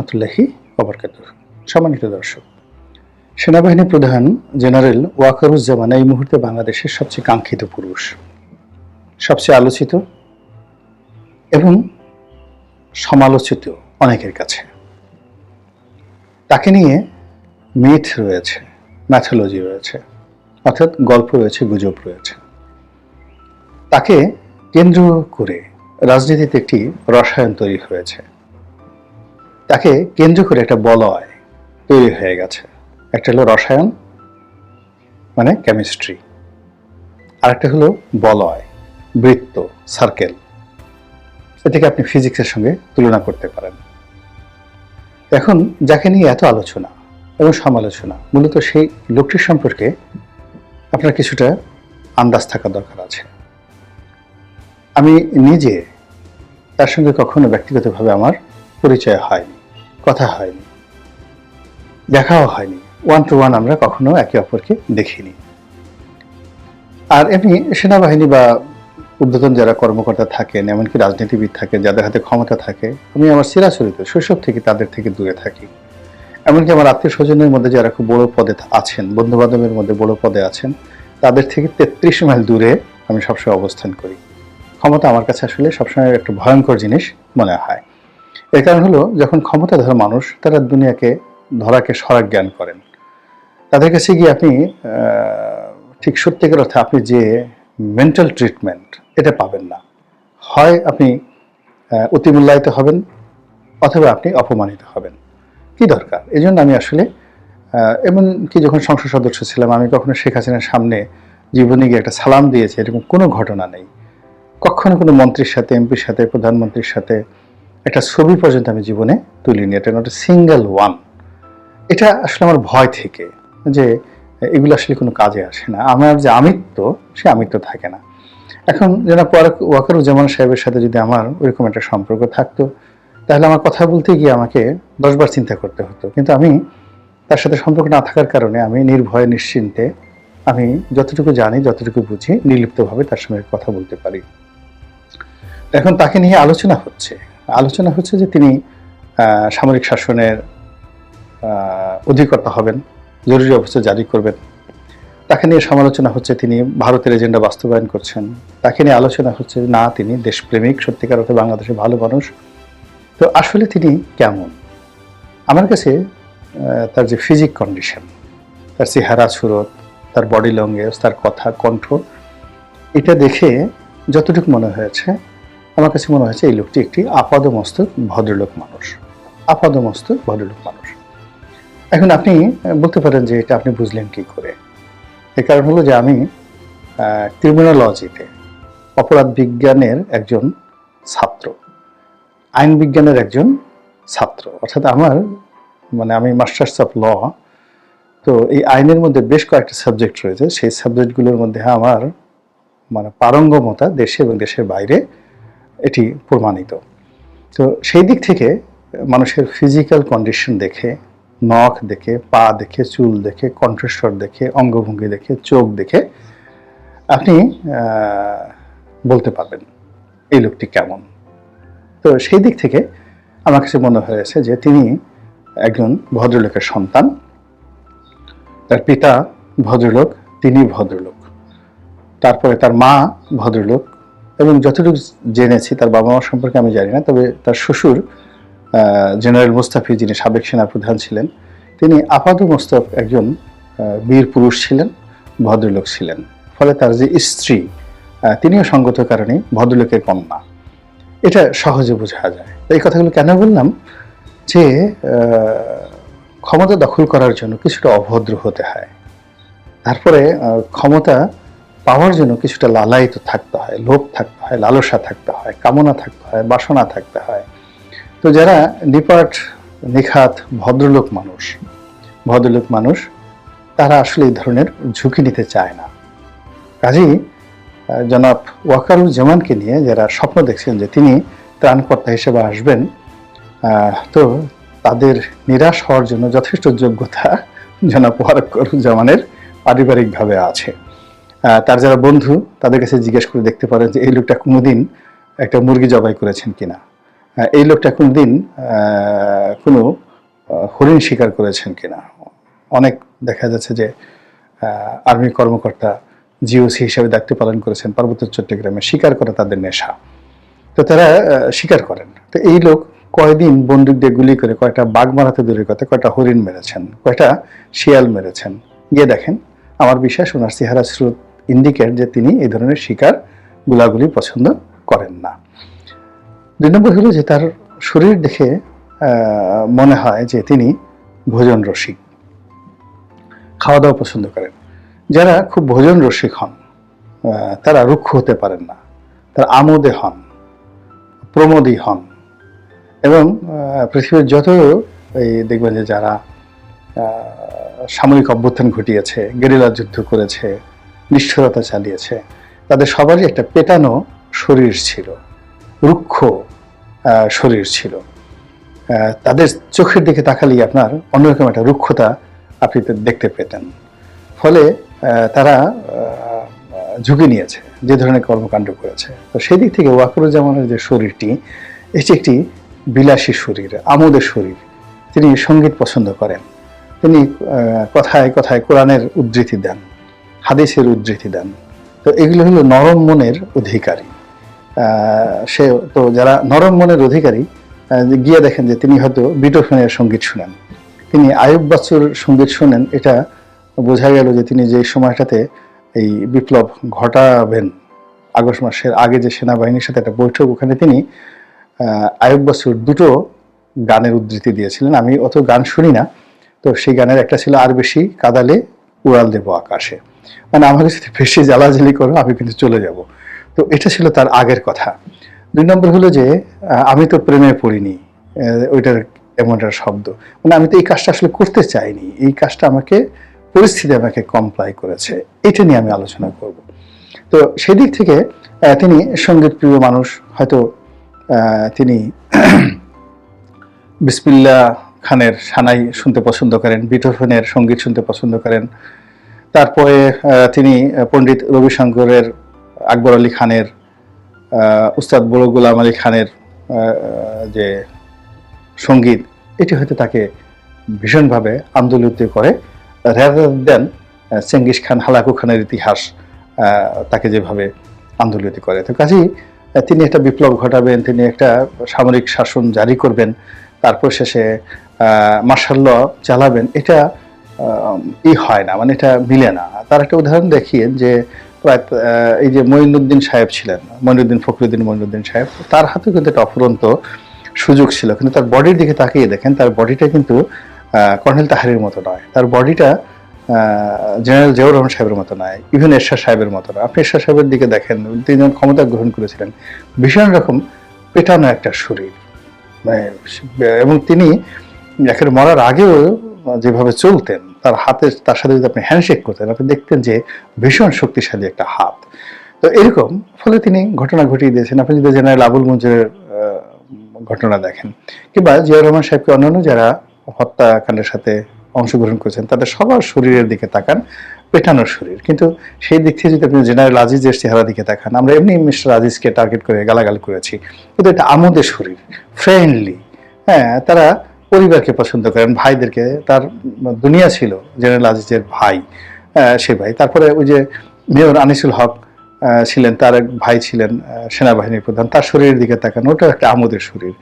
রহমতুল্লাহি অবরকাত সম্মানিত দর্শক সেনাবাহিনী প্রধান জেনারেল ওয়াকারুজ্জামান এই মুহূর্তে বাংলাদেশের সবচেয়ে কাঙ্ক্ষিত পুরুষ, সবচেয়ে আলোচিত এবং সমালোচিত অনেকের কাছে। তাকে নিয়ে মিথ রয়েছে, ম্যাথোলজি রয়েছে, অর্থাৎ গল্প রয়েছে, গুজব রয়েছে। তাকে কেন্দ্র করে রাজনীতিতে একটি রসায়ন তৈরি হয়েছে। তাকে কেন্দ্র করে একটা বলয় তৈরি হয়ে গেছে। একটা হলো রসায়ন মানে কেমিস্ট্রি আরেকটা হলো বলয়, বৃত্ত সার্কেল এটাকে আপনি ফিজিক্সের সঙ্গে তুলনা করতে পারেন। এখন যাকে নিয়ে এত আলোচনা এবং সমালোচনা, মূলত সেই লোকটির সম্পর্কে আপনার কিছুটা আন্দাজ থাকা দরকার আছে। আমি নিজে তার সঙ্গে কখনো ব্যক্তিগতভাবে আমার পরিচয় হয়নি। কথা হয়নি। দেখাও হয়নি। ওয়ান টু ওয়ান আমরা কখনো একে অপরকে দেখিনি। আর এমনি সেনাবাহিনী বা ঊর্ধ্বতন যারা কর্মকর্তা থাকেন, এমনকি রাজনীতিবিদ থাকেন, যাদের হাতে ক্ষমতা থাকে, আমি আমার চিরাচরিত শৈশব থেকে তাদের থেকে দূরে থাকি। এমনকি আমার আত্মীয় স্বজনের মধ্যে যারা খুব বড় পদে আছেন বন্ধু বান্ধবের মধ্যে বড় পদে আছেন, তাদের থেকে তেত্রিশ মাইল দূরে আমি সবসময় অবস্থান করি। ক্ষমতা আমার কাছে আসলে সবসময় একটা ভয়ঙ্কর জিনিস মনে হয়। এর কারণ হলো, যখন ক্ষমতাধর মানুষ, তারা দুনিয়াকে ধরাকে সরাক জ্ঞান করেন। তাদের কাছে গিয়ে আপনি ঠিক সত্যিকার অর্থে আপনি যে মেন্টাল ট্রিটমেন্ট এটা পাবেন না। হয় আপনি অতিমূল্যায়িত হবেন, অথবা আপনি অপমানিত হবেন। কি দরকার? এই জন্য আমি আসলে এমনকি যখন সংসদ সদস্য ছিলাম, আমি কখনো শেখ হাসিনার সামনে জীবনে গিয়ে একটা সালাম দিয়েছি, এরকম কোনো ঘটনা নেই। কখনো কোনো মন্ত্রীর সাথে, এমপির সাথে, প্রধানমন্ত্রীর সাথে একটা ছবি পর্যন্ত আমি জীবনে তুলিনি এটা নট সিঙ্গেল ওয়ান এটা আসলে আমার ভয় থেকে যে এগুলো আসলে কোনো কাজে আসে না। আমার যে আমিত্ব, সে আমিত্ব থাকে না। এখন যেন ওয়াকারুজ্জামান সাহেবের সাথে যদি আমার ওইরকম একটা সম্পর্ক থাকতো, তাহলে আমার কথা বলতে গিয়ে আমাকে দশবার চিন্তা করতে হতো। কিন্তু আমি তার সাথে সম্পর্ক না থাকার কারণে আমি নির্ভয়ে, নিশ্চিন্তে আমি যতটুকু জানি, যতটুকু বুঝি, নির্লিপ্তভাবে তার সঙ্গে কথা বলতে পারি। এখন তাকে নিয়ে আলোচনা হচ্ছে। আলোচনা হচ্ছে যে তিনি সামরিক শাসনের অধিকর্তা হবেন, জরুরি অবস্থা জারি করবেন। তাকে নিয়ে সমালোচনা হচ্ছে তিনি, ভারতের এজেন্ডা বাস্তবায়ন করছেন। তাকে নিয়ে আলোচনা হচ্ছে না, তিনি দেশপ্রেমিক, সত্যিকার অর্থে বাংলাদেশের ভালো মানুষ। তো আসলে তিনি কেমন? আমার কাছে তার যে ফিজিক কন্ডিশন তার চেহারা, সুরত, তার বডি ল্যাঙ্গুয়েজ তার কথা, কণ্ঠ, এটা দেখে যতটুকু মনে হয়েছে আমার কাছে মনে হয়েছে এই লোকটি একটি আপাদমস্তক ভদ্রলোক মানুষ। আপাদমস্তক ভদ্রলোক মানুষ। এখন আপনি বলতে পারেন যে এটা আপনি বুঝলেন কি করে। এর কারণ হলো যে আমি ক্রিমিনোলজিতে অপরাধ বিজ্ঞানের একজন ছাত্র, আইন বিজ্ঞানের একজন ছাত্র। অর্থাৎ আমার মানে আমি মাস্টার্স অফ ল, তো এই আইনের মধ্যে বেশ কয়েকটা সাবজেক্ট রয়েছে। সেই সাবজেক্টগুলোর মধ্যে আমার মানে পারঙ্গমতা দেশে এবং দেশের বাইরে এটি প্রমাণিত। তো সেই দিক থেকে মানুষের ফিজিক্যাল কন্ডিশন দেখে, নখ দেখে, পা দেখে, চুল দেখে, কণ্ঠস্বর দেখে, অঙ্গভঙ্গি দেখে, চোখ দেখে আপনি বলতে পারবেন এই লোকটি কেমন। তো সেই দিক থেকে আমার কাছে মনে হয়েছে যে তিনি একজন ভদ্রলোকের সন্তান। তার পিতা ভদ্রলোক, তিনি ভদ্রলোক। তারপরে তার মা ভদ্রলোক এবং যতটুকু জেনেছি, তার বাবা মা সম্পর্কে আমি জানি না, তবে তার শ্বশুর জেনারেল মুস্তাফি যিনি সাবেক সেনাপ্রধান ছিলেন, তিনি আপাত আপাদমস্তক একজন বীর পুরুষ ছিলেন, ভদ্রলোক ছিলেন। ফলে তার যে স্ত্রী তিনিও সঙ্গত কারণে ভদ্রলোকের কন্যা। এটা সহজে বোঝা যায়। এই কথাগুলো কেন বললাম? যে ক্ষমতা দখল করার জন্য কিছুটা অভদ্র হতে হয়। তারপরে ক্ষমতা পাওয়ার জন্য কিছুটা লালায়িত থাকতে হয়, লোভ থাকতে হয়, লালসা থাকতে হয়, কামনা থাকতে হয়, বাসনা থাকতে হয়। তো যারা নিপাট, নিখাত, ভদ্রলোক মানুষ ভদ্রলোক মানুষ, তারা আসলে এই ধরনের ঝুঁকি নিতে চায় না। কাজেই জনাব ওয়াকারুজ্জামানকে নিয়ে যারা স্বপ্ন দেখছেন যে তিনি ত্রাণকর্তা হিসেবে আসবেন তো তাদের নিরাশ হওয়ার জন্য যথেষ্ট যোগ্যতা জনাব ওয়াকারুজ্জামানের পারিবারিকভাবে আছে। তার যারা বন্ধু, তাদের কাছে জিজ্ঞেস করে দেখতে পারেন যে এই লোকটা কোনোদিন একটা মুরগি জবাই করেছেন কিনা। এই লোকটা কোনদিন কোনো হরিণ শিকার করেছেন কিনা। অনেক দেখা যাচ্ছে যে আর্মি কর্মকর্তা জিওসি হিসেবে দায়িত্ব পালন করেছেন, পার্বত্য চট্টগ্রামে শিকার করা তাদের নেশা। তো তারা স্বীকার করেন। তো এই লোক কয়দিন বন্দুক দিয়ে গুলি করে কয়টা বাঘ মারাতে দূরের কথা কয়টা হরিণ মেরেছেন, কয়টা শিয়াল মেরেছেন। গিয়ে দেখেন, আমার বিশ্বাস, ওনার চেহারা স্রোত ইন্ডিকেট যে তিনি এই ধরনের শিকার গুলাগুলি পছন্দ করেন না। দুই নম্বর হলো যে তার শরীর দেখে মনে হয় যে তিনি ভোজন রসিক খাওয়া দাওয়া পছন্দ করেন। যারা খুব ভোজন রসিক হন তারা রুক্ষ হতে পারেন না, তারা আমোদে হন প্রমোদী হন এবং পৃথিবীর যত, এই দেখবেন যে যারা সামরিক অভ্যুত্থান ঘটিয়েছে, গেরিলা যুদ্ধ করেছে নিষ্ঠুরতা চালিয়েছে। তাদের সবারই একটা পেটানো শরীর ছিল, রুক্ষ শরীর ছিল। তাদের চোখের দিকে তাকালেই আপনার অন্যরকম একটা রুক্ষতা আপনি দেখতে পেতেন। ফলে তারা ঝুঁকি নিয়েছে, যে ধরনের কর্মকাণ্ড করেছে। তো সেই দিক থেকে ওয়াকরুজ্জামানের যে শরীরটি, এটি একটি বিলাসী শরীর, আমোদের শরীর। তিনি সংগীত পছন্দ করেন। তিনি কথায় কথায় কোরআনের উদ্ধৃতি দেন। হাদিসের উদ্ধৃতি দেন। তো এগুলো হলো নরম মনের অধিকারী। সে তো যারা নরম মনের অধিকারী গিয়ে দেখেন যে তিনি হয়তো বিটোফেনের সংগীত শুনেন। তিনি আয়ুব বাচ্চুর সংগীত শুনেন, এটা বোঝা গেল যে তিনি যে সময়টাতে এই বিপ্লব ঘটাবেন, আগস্ট মাসের আগে যে সেনাবাহিনীর সাথে একটা বৈঠক, ওখানে তিনি আয়ুব বাসুর দুটো গানের উদ্ধৃতি দিয়েছিলেন। আমি অত গান শুনি না, তো সেই গানের একটা ছিল, আর বেশি কাদালে উড়াল দেব আকাশে। মানে আমাকে যদি বেশি জ্বালাজালি করো, আমি কিন্তু চলে যাব। তো এটা ছিল তার আগের কথা। দুই নম্বর হলো যে আমি তো প্রেমে পড়িনি ওইটার এমন একটা শব্দ। মানে আমি তো এই কাজটা আসলে করতে চাইনি, এই কাজটা আমাকে, পরিস্থিতি আমাকে কমপ্লাই করেছে। এটা নিয়ে আমি আলোচনা করব। তো সেই দিক থেকে তিনি সংগীত প্রিয় মানুষ, হয়তো তিনি বিসমিল্লা খানের সানাই শুনতে পছন্দ করেন বিটোফেনের সংগীত শুনতে পছন্দ করেন। তারপরে তিনি পণ্ডিত রবিশঙ্করের, আকবর আলী খানের উস্তাদ বড় গোলাম আলী খানের যে সংগীত, এটি হয়তো তাকে ভীষণভাবে আন্দোলিত করে। Rather than Genghis Khan, Hulagu খানের ইতিহাস তাকে যেভাবে আন্দোলিত করে। তো কাজেই তিনি একটা বিপ্লব ঘটাবেন, তিনি একটা সামরিক শাসন জারি করবেন, তারপর শেষে মার্শাল ল চালাবেন। এটা ই হয় না মানে এটা মিলে না। তার একটা উদাহরণ দেখিয়ে যে, প্রায় এই যে মঈনুদ্দিন সাহেব ছিলেন, মঈনুদ্দিন ফখরুদ্দিন, মঈনুদ্দিন সাহেব, তার হাতে কিন্তু একটা অফুরন্ত সুযোগ ছিল, কিন্তু তার বডির দিকে তাকিয়ে দেখেন, তার বডিটা কিন্তু কর্নেল তাহারির মতো নয়। তার বডিটা জেনারেল জিয়াউর রহমান সাহেবের মতো নয় ইভেন এরশাদ সাহেবের মতো নয়। আপনি এরশাদ সাহেবের দিকে দেখেন তিনি যখন ক্ষমতা গ্রহণ করেছিলেন, ভীষণ রকম পেটানো একটা শরীর। মানে এবং তিনি একের মরার আগেও যেভাবে চলতেন তার হাতে, তার সাথে যদি আপনি হ্যান্ডশেক করতেন, আপনি দেখতেন যে ভীষণ শক্তিশালী একটা হাত। তো এরকম, ফলে তিনি ঘটনা ঘটিয়ে দিয়েছেন। আপনি যদি জেনারেল আবুল মঞ্জুরের ঘটনা দেখেন, কিংবা জিয়াউর রহমান সাহেবকে অন্যান্য যারা হত্যাকাণ্ডের সাথে অংশগ্রহণ করেছেন, তাদের সবার শরীরের দিকে তাকান, পেটানোর শরীর। কিন্তু সেই দিক থেকে যদি আপনি জেনারেল আজিজের চেহারা দিকে তাকান, আমরা এমনি মিস্টার আজিজকে টার্গেট করে গালাগাল করেছি। কিন্তু এটা আমাদের শরীর ফ্রেন্ডলি হ্যাঁ তারা পরিবারকে পছন্দ করেন, ভাইদেরকে, তার দুনিয়া ছিল জেনারেল আজিজের ভাই সে ভাই। তারপরে ওই যে মেয়র আনিসুল হক ছিলেন, তার এক ভাই ছিলেন সেনাবাহিনীর প্রধান। তার শরীরের দিকে তাকান ওটা একটা আমোদের শরীর।